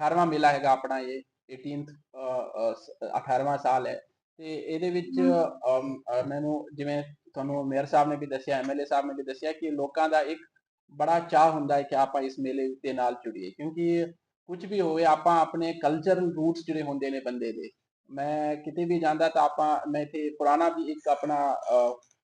18ਵਾਂ ਮੇਲਾ ਹੈਗਾ ਆਪਣਾ ਇਹ 18th ਅ, ਅ, ਸ- 18ਵਾਂ ਸਾਲ ਹੈ। ਤੇ ਇਹਦੇ ਵਿੱਚ ਮੈਨੂੰ ਜਿਵੇਂ ਤੁਹਾਨੂੰ ਮੇਅਰ ਸਾਹਿਬ ਨੇ ਵੀ ਦੱਸਿਆ ਐਮਐਲਏ ਸਾਹਿਬ ਨੇ ਵੀ ਦੱਸਿਆ ਕਿ ਲੋਕਾਂ ਦਾ ਇੱਕ ਬੜਾ ਚਾਹ ਹੁੰਦਾ ਹੈ ਕਿ ਆਪਾਂ ਇਸ ਮੇਲੇ ਦੇ ਨਾਲ ਜੁੜੀਏ ਕਿਉਂਕਿ ਕੁਝ ਵੀ ਹੋਵੇ ਆਪਾਂ ਆਪਣੇ ਕਲਚਰਲ ਰੂਟਸ ਜਿਹੜੇ ਹੁੰਦੇ ਨੇ ਬੰਦੇ ਦੇ। ਮੈਂ ਕਿਤੇ ਵੀ ਜਾਂਦਾ ਤਾਂ ਆਪਾਂ ਮੈਂ ਇੱਥੇ ਪੁਰਾਣਾ ਵੀ ਇੱਕ ਆਪਣਾ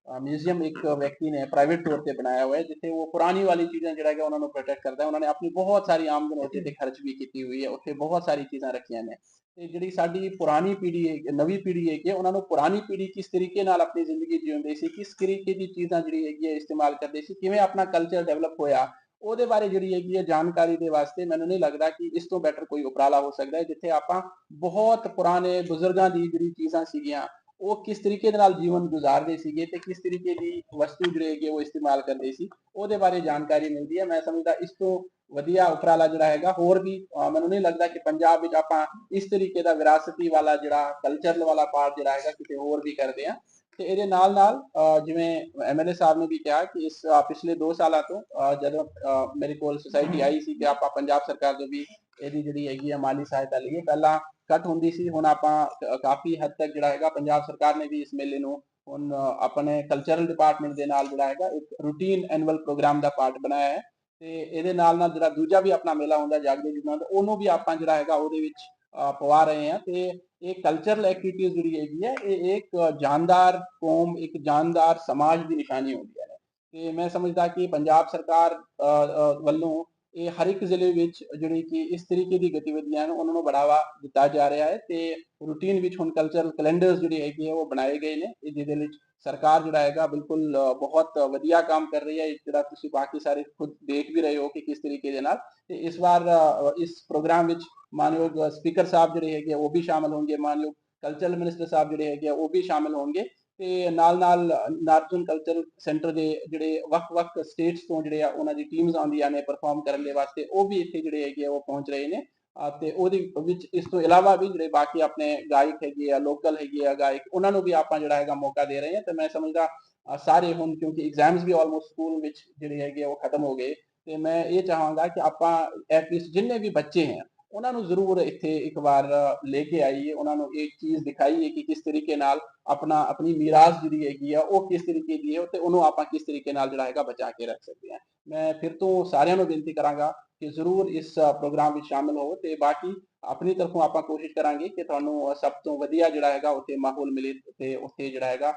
ਮਿਊਜ਼ੀਅਮ ਇੱਕ ਵਿਅਕਤੀ ਨੇ ਪ੍ਰਾਈਵੇਟ ਤੌਰ ਤੇ ਬਣਾਇਆ ਹੋਇਆ ਹੈ, ਜਿੱਥੇ ਉਹ ਪੁਰਾਣੀ ਵਾਲੀ ਚੀਜ਼ਾਂ ਜਿਹੜਾ ਕਿ ਉਹਨਾਂ ਨੂੰ ਪ੍ਰੋਟੈਕਟ ਕਰਦਾ ਹੈ। ਉਹਨਾਂ ਨੇ ਆਪਣੀ ਬਹੁਤ ਸਾਰੀ ਆਮਦਨ ਉੱਥੇ ਤੇ ਖਰਚ ਵੀ ਕੀਤੀ ਹੋਈ ਹੈ, ਉੱਥੇ ਬਹੁਤ ਸਾਰੀ ਚੀਜ਼ਾਂ ਰੱਖੀਆਂ ਨੇ। ਤੇ ਜਿਹੜੀ ਸਾਡੀ ਪੁਰਾਣੀ ਪੀੜ੍ਹੀ ਹੈ ਨਵੀਂ ਪੀੜ੍ਹੀ ਹੈ ਕਿ ਉਹਨਾਂ ਨੂੰ ਪੁਰਾਣੀ ਪੀੜ੍ਹੀ ਕਿਸ ਤਰੀਕੇ ਨਾਲ ਆਪਣੀ ਜ਼ਿੰਦਗੀ ਜਿਉਂਦੇ ਸੀ, ਕਿਸ ਤਰੀਕੇ ਦੀ ਚੀਜ਼ਾਂ ਜਿਹੜੀ ਹੈਗੀ ਹੈ ਇਸਤੇਮਾਲ ਕਰਦੇ ਸੀ, ਕਿਵੇਂ ਆਪਣਾ ਕਲਚਰ ਡਿਵੈਲਪ ਹੋਇਆ, ਉਹਦੇ ਬਾਰੇ ਜਿਹੜੀ ਹੈਗੀ ਹੈ ਜਾਣਕਾਰੀ ਦੇ ਵਾਸਤੇ ਮੈਨੂੰ ਨਹੀਂ ਲੱਗਦਾ ਕਿ ਇਸ ਤੋਂ ਬੈਟਰ ਕੋਈ ਉਪਰਾਲਾ ਹੋ ਸਕਦਾ ਹੈ, ਜਿੱਥੇ ਆਪਾਂ ਬਹੁਤ ਪੁਰਾਣੇ ਬਜ਼ੁਰਗਾਂ ਦੀ ਜਿਹੜੀ ਚੀਜ਼ਾਂ ਸੀਗੀਆਂ ਉਹ ਕਿਸ ਤਰੀਕੇ ਦੇ ਨਾਲ ਜੀਵਨ ਗੁਜ਼ਾਰਦੇ ਸੀਗੇ ਤੇ ਕਿਸ ਤਰੀਕੇ ਦੀ ਵਸਤੂ ਜਿਹੜੇ ਹੈਗੇ ਉਹ ਇਸਤੇਮਾਲ ਕਰਦੇ ਸੀ, ਉਹਦੇ ਬਾਰੇ ਜਾਣਕਾਰੀ ਮਿਲਦੀ ਹੈ। ਮੈਂ ਸਮਝਦਾ ਇਸ ਤੋਂ ਵਧੀਆ ਉਪਰਾਲਾ ਜਿਹੜਾ ਹੈਗਾ, ਹੋਰ ਵੀ ਮੈਨੂੰ ਨਹੀਂ ਲੱਗਦਾ ਕਿ ਪੰਜਾਬ ਵਿੱਚ ਆਪਾਂ ਇਸ ਤਰੀਕੇ ਦਾ ਵਿਰਾਸਤੀ ਵਾਲਾ ਜਿਹੜਾ ਕਲਚਰਲ ਵਾਲਾ ਪਾਰਟ ਜਿਹੜਾ ਹੈਗਾ ਕਿਤੇ ਹੋਰ ਵੀ ਕਰਦੇ ਆ ਤੇ ਇਹਦੇ ਨਾਲ ਨਾਲ ਅਹ ਜਿਵੇਂ ਐਮਐਲਏ ਸਾਹਿਬ ਨੇ ਵੀ ਕਿਹਾ ਕਿ ਇਸ ਪਿਛਲੇ 2 ਸਾਲਾਂ ਤੋਂ ਜਦੋਂ, ਅਹ ਮੇਰੇ ਕੋਲ ਸੁਸਾਇਟੀ ਆਈ ਸੀ ਕਿ ਆਪਾਂ ਪੰਜਾਬ ਸਰਕਾਰ ਤੋਂ ਵੀ ਇਹਦੀ ਜਿਹੜੀ ਹੈਗੀ ਆ ਮਾਲੀ ਸਹਾਇਤਾ ਲਈਏ। ਪਹਿਲਾਂ ਘੱਟ ਹੁੰਦੀ ਸੀ, ਹੁਣ ਆਪਾਂ ਕਾਫੀ ਹੱਦ ਤੱਕ ਜਿਹੜਾ ਹੈਗਾ ਪੰਜਾਬ ਸਰਕਾਰ ਨੇ ਵੀ ਇਸ ਮੇਲੇ ਨੂੰ ਹੁਣ ਆਪਣੇ ਕਲਚਰਲ ਡਿਪਾਰਟਮੈਂਟ ਦੇ ਨਾਲ ਜਿਹੜਾ ਹੈਗਾ ਇੱਕ ਰੂਟੀਨ ਐਨੂਅਲ ਪ੍ਰੋਗਰਾਮ ਦਾ ਪਾਰਟ ਬਣਾਇਆ ਹੈ ਤੇ ਇਹਦੇ ਨਾਲ ਨਾਲ ਜਿਹੜਾ ਦੂਜਾ ਵੀ ਆਪਣਾ ਮੇਲਾ ਹੁੰਦਾ ਜਾਗਦੇ ਜੁਗਾਂ ਦਾ, ਉਹਨੂੰ ਵੀ ਆਪਾਂ ਜਿਹੜਾ ਹੈਗਾ ਉਹਦੇ ਵਿੱਚ ਪਵਾ ਰਹੇ ਹਾਂ ਤੇ ਇਹ ਕਲਚਰਲ ਐਕਟੀਵਿਟੀਜ਼ ਜਿਹੜੀ ਹੈਗੀ ਹੈ, ਇਹ ਇੱਕ ਜਾਨਦਾਰ ਕੌਮ, ਇੱਕ ਜਾਨਦਾਰ ਸਮਾਜ ਦੀ ਨਿਸ਼ਾਨੀ ਹੁੰਦੀ ਹੈ ਤੇ ਮੈਂ ਸਮਝਦਾ ਕਿ ਪੰਜਾਬ ਸਰਕਾਰ ਵੱਲੋਂ ਇਹ ਹਰ ਇੱਕ ਜ਼ਿਲ੍ਹੇ ਵਿੱਚ ਜਿਹੜੀ ਕਿ ਇਸ ਤਰੀਕੇ ਦੀ ਗਤੀਵਿਧੀਆਂ ਹਨ ਉਹਨਾਂ ਨੂੰ ਬੜਾਵਾ ਦਿੱਤਾ ਜਾ ਰਿਹਾ ਹੈ ਤੇ ਰੂਟੀਨ ਵਿੱਚ ਹੁਣ ਕਲਚਰਲ ਕੈਲੰਡਰਸ ਜਿਹੜੇ ਹੈਗੇ ਆ ਉਹ ਬਣਾਏ ਗਏ ਨੇ। ਜਿਹਦੇ ਵਿੱਚ ਸਰਕਾਰ ਜਿਹੜਾ ਹੈਗਾ ਬਿਲਕੁਲ ਬਹੁਤ ਵਧੀਆ ਕੰਮ ਕਰ ਰਹੀ ਹੈ। ਇਹ ਜਿਹੜਾ ਤੁਸੀਂ ਬਾਕੀ ਸਾਰੇ ਖੁਦ ਦੇਖ ਵੀ ਰਹੇ ਹੋ ਕਿ ਕਿਸ ਤਰੀਕੇ ਦੇ ਨਾਲ। ਤੇ ਇਸ ਵਾਰ ਇਸ ਪ੍ਰੋਗਰਾਮ ਵਿੱਚ ਮਾਨਯੋਗ ਸਪੀਕਰ ਸਾਹਿਬ ਜਿਹੜੇ ਹੈਗੇ ਆ, ਉਹ ਵੀ ਸ਼ਾਮਲ ਹੋਣਗੇ। ਮਾਨਯੋਗ ਕਲਚਰਲ ਮਿਨਿਸਟਰ ਸਾਹਿਬ ਜਿਹੜੇ ਹੈਗੇ ਆ, ਉਹ ਵੀ ਸ਼ਾਮਲ ਹੋਣਗੇ। ਤੇ ਨਾਲ ਨਾਲ ਨਾਰਜਨ ਕਲਚਰ ਸੈਂਟਰ ਦੇ ਜਿਹੜੇ ਵੱਖ-ਵੱਖ ਸਟੇਟਸ ਤੋਂ ਜਿਹੜੇ ਆ ਉਹਨਾਂ ਦੀ ਟੀਮਸ ਆਉਂਦੀਆਂ ਨੇ ਪਰਫਾਰਮ ਕਰਨ ਦੇ ਵਾਸਤੇ, ਉਹ ਵੀ ਇੱਥੇ ਜਿਹੜੇ ਹੈਗੇ ਆ ਉਹ ਪਹੁੰਚ ਰਹੇ ਨੇ। ਅਹ ਤੇ ਉਹਦੇ ਵਿੱਚ ਇਸ ਤੋਂ ਇਲਾਵਾ ਵੀ ਜਿਹੜੇ ਬਾਕੀ ਆਪਣੇ ਗਾਇਕ ਹੈਗੇ ਆ ਲੋਕਲ ਹੈਗੇ ਆ ਗਾਇਕ, ਉਹਨਾਂ ਨੂੰ ਵੀ ਆਪਾਂ ਜਿਹੜਾ ਹੈਗਾ ਮੌਕਾ ਦੇ ਰਹੇ ਹਾਂ। ਤੇ ਮੈਂ ਸਮਝਦਾ ਸਾਰੇ ਹੁਣ ਕਿਉਂਕਿ ਐਗਜ਼ਾਮਸ ਵੀ ਆਲਮੋਸਟ ਸਕੂਲ ਵਿੱਚ ਜਿਹੜੇ ਹੈਗੇ ਆ ਉਹ ਖਤਮ ਹੋ ਗਏ। ਤੇ ਮੈਂ ਇਹ ਚਾਹਾਂਗਾ ਕਿ ਆਪਾਂ ਐਟਲੀਸਟ ਜਿੰਨੇ ਵੀ ਬੱਚੇ ਹੈ ਉਹਨਾਂ ਨੂੰ ਜ਼ਰੂਰ ਇੱਥੇ ਇੱਕ ਵਾਰ ਲੈ ਕੇ ਆਈਏ, ਉਹਨਾਂ ਨੂੰ ਇਹ ਚੀਜ਼ ਦਿਖਾਈਏ ਕਿ ਕਿਸ ਤਰੀਕੇ ਨਾਲ ਆਪਣਾ, ਆਪਣੀ ਮੀਰਾਸ ਜਿਹੜੀ ਹੈਗੀ ਆ, ਉਹ ਕਿਸ ਤਰੀਕੇ ਦੀ ਹੈ ਤੇ ਉਹਨੂੰ ਆਪਾਂ ਕਿਸ ਤਰੀਕੇ ਨਾਲ ਜਿਹੜਾ ਹੈਗਾ ਬਚਾ ਕੇ ਰੱਖ ਸਕਦੇ ਹਾਂ। ਮੈਂ ਫਿਰ ਤੋਂ ਸਾਰਿਆਂ ਨੂੰ ਬੇਨਤੀ ਕਰਾਂਗਾ ਕਿ ਜ਼ਰੂਰ ਇਸ ਪ੍ਰੋਗਰਾਮ ਵਿੱਚ ਸ਼ਾਮਲ ਹੋਵੋ ਤੇ ਬਾਕੀ ਆਪਣੀ ਤਰਫੋਂ ਆਪਾਂ ਕੋਸ਼ਿਸ਼ ਕਰਾਂਗੇ ਕਿ ਤੁਹਾਨੂੰ ਸਭ ਤੋਂ ਵਧੀਆ ਜਿਹੜਾ ਹੈਗਾ ਉੱਥੇ ਮਾਹੌਲ ਮਿਲੇ ਤੇ ਉੱਥੇ ਜਿਹੜਾ ਹੈਗਾ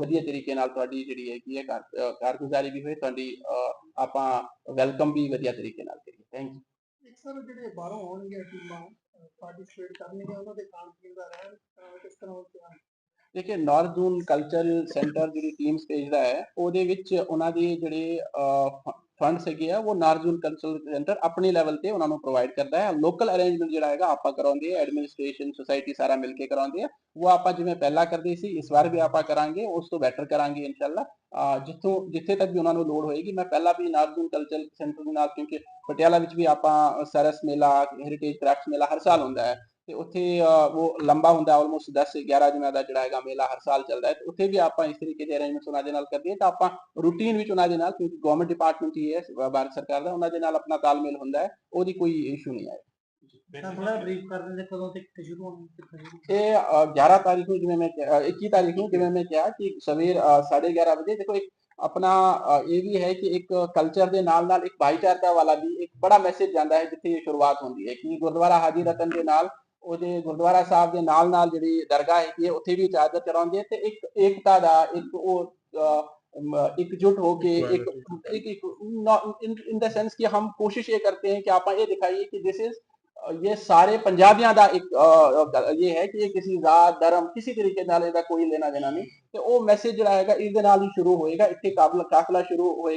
ਵਧੀਆ ਤਰੀਕੇ ਨਾਲ ਤੁਹਾਡੀ ਜਿਹੜੀ ਹੈਗੀ ਹੈ ਕਾਰਗੁਜ਼ਾਰੀ ਵੀ ਹੋਏ, ਤੁਹਾਡੀ ਆਪਾਂ ਵੈਲਕਮ ਵੀ ਵਧੀਆ ਤਰੀਕੇ ਨਾਲ ਕਰੀਏ। ਥੈਂਕ ਯੂ ਸਰ ਜਿਹੜੇ ਬਾਹਰੋਂ ਆਉਣਗੇ, ਟੀਮਾਂ ਪਾਰਟਿਸਿਪੇਟ ਕਰਨਗੇ, ਉਹਨਾਂ ਦੇ ਖਾਣ ਪੀਣ ਦਾ ਰਹਿਣ ਕਿਸ ਤਰ੍ਹਾਂ ਉਹ ਦੇਖਿਏ ਨਾਰਥ ਕਲਚਰਲ ਸੈਂਟਰ ਜਿਹੜੀ ਟੀਮਸ ਭੇਜਦਾ ਹੈ, ਉਹਦੇ ਵਿੱਚ ਉਹਨਾਂ ਦੇ ਜਿਹੜੇ ਫੰਡਸ ਹੈਗੇ ਆ, ਉਹ ਨਾਰਜੂਨ ਜ਼ੋਨ ਸੈਂਟਰ ਆਪਣੇ ਲੈਵਲ ਤੇ ਉਹਨਾਂ ਨੂੰ ਪ੍ਰੋਵਾਈਡ ਕਰਦਾ ਹੈ। ਲੋਕਲ ਅਰੇਂਜਮੈਂਟ ਜਿਹੜਾ ਹੈਗਾ, ਆਪਾਂ ਕਰਾਉਂਦੇ ਆ ਐਡਮਿਨਿਸਟ੍ਰੇਸ਼ਨ ਸੁਸਾਇਟੀ ਸਾਰਾ ਮਿਲ ਕੇ ਕਰਾਉਂਦੇ ਆ। ਉਹ ਆਪਾਂ ਜਿਵੇਂ ਪਹਿਲਾਂ ਕਰਦੇ ਸੀ, ਇਸ ਵਾਰ ਵੀ ਆਪਾਂ ਕਰਾਂਗੇ, ਉਸ ਤੋਂ ਬੈਟਰ ਕਰਾਂਗੇ ਇਨਸ਼ਾਅੱਲਾ। ਜਿੱਥੋਂ, ਜਿੱਥੇ ਤੱਕ ਵੀ ਉਹਨਾਂ ਨੂੰ ਲੋੜ ਹੋਏਗੀ, ਮੈਂ ਪਹਿਲਾਂ ਵੀ ਨਾਰਜੂਨ ਕਲਚਰ ਸੈਂਟਰ ਦੇ ਨਾਲ, ਕਿਉਂਕਿ ਪਟਿਆਲਾ ਵਿੱਚ ਵੀ ਆਪਾਂ ਸਰਸ ਮੇਲਾ ਹੈਰੀਟੇਜ ਕ੍ਰਾਫਟਸ ਮੇਲਾ ਹਰ ਸਾਲ ਹੁੰਦਾ ਹੈ। ਤੇ ਉੱਥੇ ਉਹ ਲੰਬਾ ਹੁੰਦਾ ਆਲਮੋਸਟ 10 11 ਦਿਨਾਂ ਦਾ ਜਿਹੜਾ ਹੈਗਾ ਮੇਲਾ ਹਰ ਸਾਲ ਚੱਲਦਾ ਹੈ। ਉੱਥੇ ਵੀ ਆਪਾਂ ਇਸ ਤਰੀਕੇ ਦੇ ਅਰੇਂਜਮੈਂਟਸ ਉਹਨਾਂ ਦੇ ਨਾਲ ਕਰਦੇ ਹਾਂ। ਤਾਂ ਆਪਾਂ ਰੂਟੀਨ ਵਿੱਚ ਉਹਨਾਂ ਦੇ ਨਾਲ ਕਿਉਂਕਿ ਗਵਰਨਮੈਂਟ ਡਿਪਾਰਟਮੈਂਟ ਹੀ ਹੈ ਭਾਰਤ ਸਰਕਾਰ ਦਾ ਉਹਨਾਂ ਦੇ ਨਾਲ ਆਪਣਾ ਤਾਲਮੇਲ ਹੁੰਦਾ ਹੈ। ਉਹਦੀ ਕੋਈ ਇਸ਼ੂ ਨਹੀਂ ਤਾਂ ਥੋੜਾ ਬਰੀਫ ਕਰ ਦਿੰਦੇ ਕਦੋਂ ਤੱਕ ਸ਼ੁਰੂ ਹੋਣੀ ਇਹ ਅ, 11 ਤਾਰੀਖ ਨੂੰ ਜਿਵੇਂ ਮੈਂ ਕਿਹਾ- ਅ, 21 ਤਾਰੀਖ ਨੂੰ ਜਿਵੇਂ ਮੈਂ ਕਿਹਾ ਕਿ ਸਵੇਰ ਅ, 11:30 ਵਜੇ ਦੇਖੋ ਇੱਕ ਆਪਣਾ ਇਹ ਵੀ ਹੈ ਕਿ ਇੱਕ ਕਲਚਰ ਦੇ ਨਾਲ ਨਾਲ ਇੱਕ ਭਾਈਚਾਰਤਾ ਵਾਲਾ ਵੀ ਇੱਕ ਬੜਾ ਮੈਸੇਜ ਜਾਂਦਾ ਹੈ ਜਿੱਥੇ ਇਹ ਸ਼ੁਰੂਆਤ ਹੁੰਦੀ ਹੈ ਕਿ ਗੁਰਦੁਆਰਾ ਹਾਜੀ ਰਤਨ ਦੇ ਨਾਲ ਉਹਦੇ ਗੁਰਦੁਆਰਾ ਸਾਹਿਬ ਦੇ ਨਾਲ ਨਾਲ ਜਿਹੜੀ ਦਰਗਾਹ ਹੈਗੀ ਹੈ ਉੱਥੇ ਵੀ ਚਾਦਰ ਚੜਾਉਂਦੇ ਹੈ ਤੇ ਇੱਕ ਏਕਤਾ ਦਾ ਇੱਕ ਉਹ ਅ, ਮ, ਇਕਜੁੱਟ ਹੋ ਕੇ ਇੱਕ ਇੱਕ ਇਨ ਦ ਸੈਂਸ ਕਿ ਹਮ ਕੋਸ਼ਿਸ਼ ਇਹ करते हैं कि आप ये दिखाइए कि दिस इज ये ਸਾਰੇ ਪੰਜਾਬੀਆਂ ਦਾ ਇੱਕ ਅ, ਇਹ ਹੈ ਕਿ ਇਹ ਕਿਸੇ ਜ਼ਾਤ ਧਰਮ ਕਿਸੇ ਤਰੀਕੇ ਨਾਲ ਇਹਦਾ ਕੋਈ ਲੈਣਾ ਦੇਣਾ ਨਹੀਂ ਤੇ ਉਹ ਮੈਸੇਜ ਜਿਹੜਾ ਹੈਗਾ ਇਸ ਦੇ ਨਾਲ ਹੀ ਸ਼ੁਰੂ ਹੋਏਗਾ ਇੱਥੇ ਕਾਫਲਾ ਕਾਫਲਾ ਸ਼ੁਰੂ ਹੋਏਗਾ